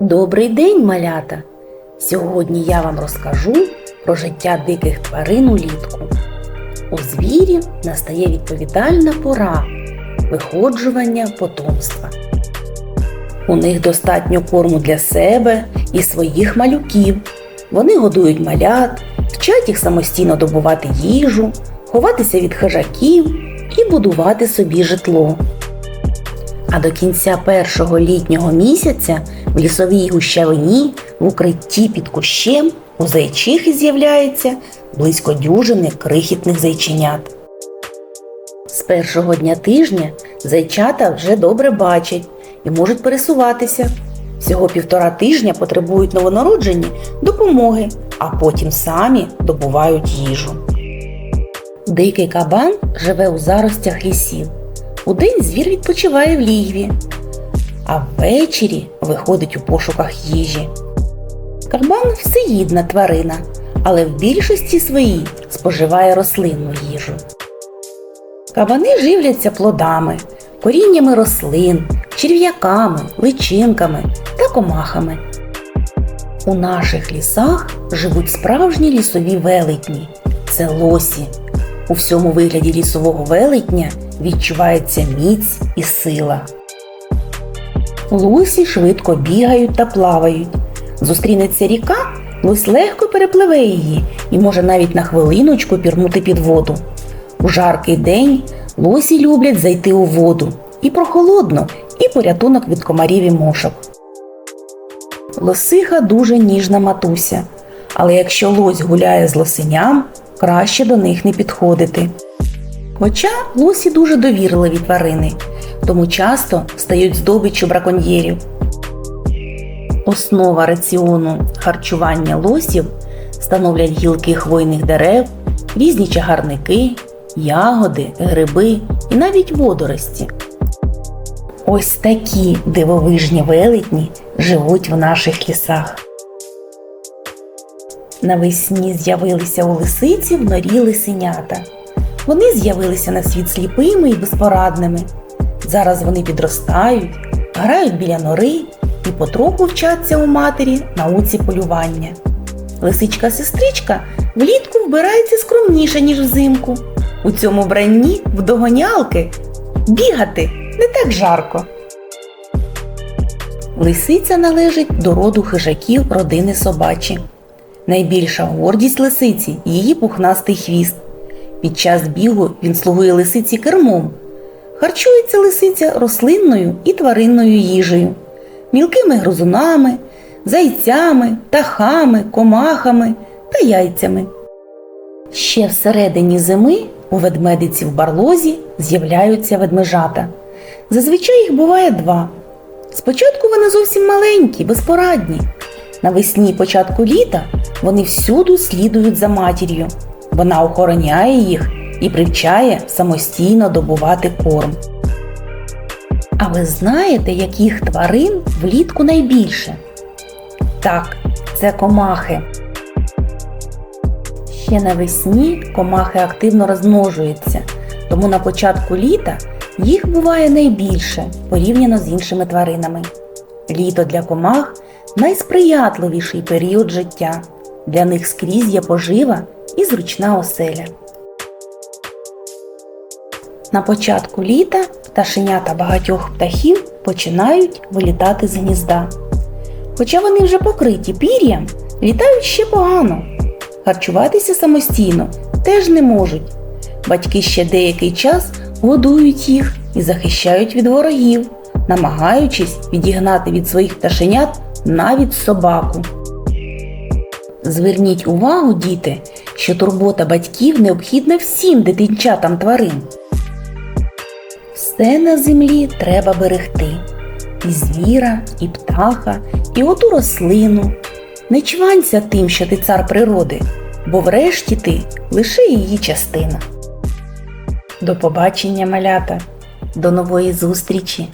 Добрий день, малята! Сьогодні я вам розкажу про життя диких тварин улітку. У звірів настає відповідальна пора виходжування потомства. У них достатньо корму для себе і своїх малюків. Вони годують малят, вчать їх самостійно добувати їжу, ховатися від хижаків і будувати собі житло. А до кінця першого літнього місяця в лісовій гущавині в укритті під кущем у зайчихи з'являється близько дюжини крихітних зайченят. З першого дня тижня зайчата вже добре бачать і можуть пересуватися. Всього півтора тижня потребують новонароджені допомоги, а потім самі добувають їжу. Дикий кабан живе у заростях лісів. Удень звір відпочиває в лігві, а ввечері виходить у пошуках їжі. Кабан всеїдна тварина, але в більшості своїй споживає рослинну їжу. Кабани живляться плодами, коріннями рослин, черв'яками, личинками та комахами. У наших лісах живуть справжні лісові велетні це лосі. У всьому вигляді лісового велетня відчувається міць і сила. Лосі швидко бігають та плавають. Зустрінеться ріка, лось легко перепливе її і може навіть на хвилиночку пірнути під воду. У жаркий день лосі люблять зайти у воду і прохолодно, і порятунок від комарів і мошок. Лосиха дуже ніжна матуся, але якщо лось гуляє з лосиням, краще до них не підходити. Хоча лосі дуже довірливі тварини, тому часто стають здобиччю браконьєрів. Основа раціону харчування лосів становлять гілки хвойних дерев, різні чагарники, ягоди, гриби і навіть водорості. Ось такі дивовижні велетні живуть в наших лісах. Навесні з'явилися у лисиці в норі лисенята. Вони з'явилися на світ сліпими і безпорадними. Зараз вони підростають, грають біля нори і потроху вчаться у матері науці полювання. Лисичка-сестричка влітку вбирається скромніше, ніж взимку. У цьому вбранні в догонялки бігати не так жарко. Лисиця належить до роду хижаків родини собачі. Найбільша гордість лисиці її пухнастий хвіст. Під час бігу він слугує лисиці кермом. Харчується лисиця рослинною і тваринною їжею, мілкими гризунами, зайцями, птахами, комахами та яйцями. Ще всередині зими у ведмедиці в барлозі з'являються ведмежата. Зазвичай їх буває два. Спочатку вони зовсім маленькі, безпорадні. Навесні початку літа вони всюду слідують за матір'ю. Вона охороняє їх і привчає самостійно добувати корм. А ви знаєте, яких тварин влітку найбільше? Так, це комахи. Ще навесні комахи активно розмножуються, тому на початку літа їх буває найбільше порівняно з іншими тваринами. Літо для комах найсприятливіший період життя. Для них скрізь є пожива і зручна оселя. На початку літа пташенята багатьох птахів починають вилітати з гнізда. Хоча вони вже покриті пір'ям, літають ще погано. Харчуватися самостійно теж не можуть. Батьки ще деякий час годують їх і захищають від ворогів, намагаючись відігнати від своїх пташенят навіть собаку. Зверніть увагу, діти, що турбота батьків необхідна всім дитинчатам тварин. Все на землі треба берегти. І звіра, і птаха, і оту рослину. Не чванься тим, що ти цар природи, бо врешті ти лише її частина. До побачення, малята, до нової зустрічі!